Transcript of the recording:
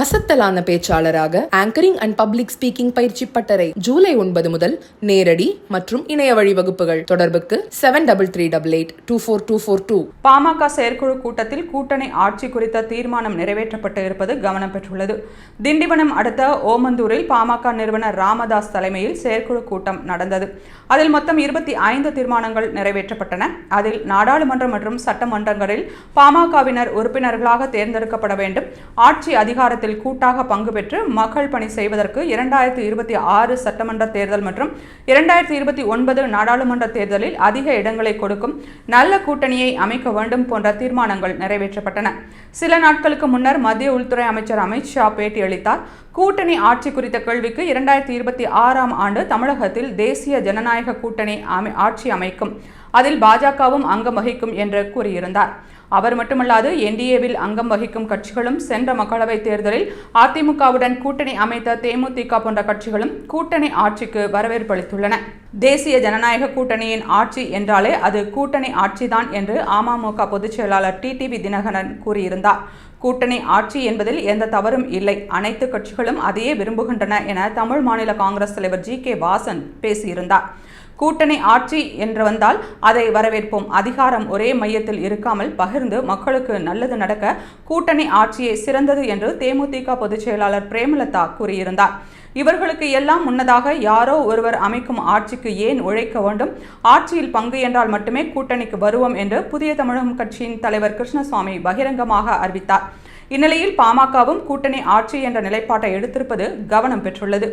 அசத்தலான பேச்சாளராக anchoring and public speaking பயிற்சி பட்டறை ஜூலை ஒன்பது முதல் நேரடி மற்றும் இணைய வழி வகுப்புகள் தொடர்புக்கு seven double three double eight two four two four two PMK செயற்குழு கூட்டத்தில் கூட்டணி ஆட்சி குறித்த தீர்மானம் நிறைவேற்றப்பட்டு இருப்பது கவனம் பெற்றுள்ளது. திண்டிவனம் அடுத்த ஓமந்தூரில் பாமக நிறுவனர் ராமதாஸ் தலைமையில் செயற்குழு கூட்டம் நடந்தது. அதில் மொத்தம் இருபத்தி ஐந்து தீர்மானங்கள் நிறைவேற்றப்பட்டன. அதில் நாடாளுமன்றம் மற்றும் சட்டமன்றங்களில் பாமகவினர் உறுப்பினர்களாக தேர்ந்தெடுக்கப்பட வேண்டும். ஆட்சி அதிகாரத்தில் கூட்டாக பங்கு பெற்று மக்கள் பணி செய்வதற்கு இரண்டாயிரத்தி இருபத்தி ஆறு சட்டமன்ற தேர்தல் மற்றும் இரண்டாயிரத்தி இருபத்தி ஒன்பது நாடாளுமன்ற தேர்தலில் அதிக இடங்களை கொடுக்கும் நல்ல கூட்டணியை அமைக்க வேண்டும் போன்ற தீர்மானங்கள் நிறைவேற்றப்பட்டன. சில நாட்களுக்கு முன்னர் மத்திய உள்துறை அமைச்சர் அமித்ஷா பேட்டியளித்தார். கூட்டணி ஆட்சி குறித்த கேள்விக்கு இரண்டாயிரத்தி இருபத்தி ஆறாம் ஆண்டு தமிழகத்தில் தேசிய ஜனநாயக கூட்டணி ஆட்சி அமைக்கும். அதில் பாஜகவும் அங்கம் வகிக்கும் என்று கூறியிருந்தார். அவர் மட்டுமல்லாது என்டிஏவில் அங்கம் வகிக்கும் கட்சிகளும் சென்ற மக்களவைத் தேர்தலில் அதிமுகவுடன் கூட்டணி அமைத்த தேமுதிக போன்ற கட்சிகளும் கூட்டணி ஆட்சிக்கு வரவேற்பு அளித்துள்ளன. தேசிய ஜனநாயக கூட்டணியின் ஆட்சி என்றாலே அது கூட்டணி ஆட்சிதான் என்று அமமுக பொதுச் செயலாளர் டிடிவி தினகரன் கூறியிருந்தார். கூட்டணி ஆட்சி என்பதில் எந்த தவறும் இல்லை. அனைத்து கட்சிகளும் அதையே விரும்புகின்றன என தமிழ் மாநில காங்கிரஸ் தலைவர் ஜி கே வாசன் பேசியிருந்தார். கூட்டணி ஆட்சி என்று வந்தால் அதை வரவேற்போம். அதிகாரம் ஒரே மையத்தில் இருக்காமல் பகிர்ந்து மக்களுக்கு நல்லது நடக்க கூட்டணி ஆட்சியே சிறந்தது என்று தேமுதிக பொதுச் செயலாளர் பிரேமலதா கூறியிருந்தார். இவர்களுக்கு எல்லாம் முன்னதாக யாரோ ஒருவர் அமைக்கும் ஆட்சிக்கு ஏன் உழைக்க வேண்டும்? ஆட்சியில் பங்கு என்றால் மட்டுமே கூட்டணிக்கு வருவோம் என்று புதிய தமிழகம் கட்சியின் தலைவர் கிருஷ்ணசுவாமி பகிரங்கமாக அறிவித்தார். இந்நிலையில் பாமகவும் கூட்டணி ஆட்சி என்ற நிலைப்பாட்டை எடுத்திருப்பது கவனம் பெற்றுள்ளது.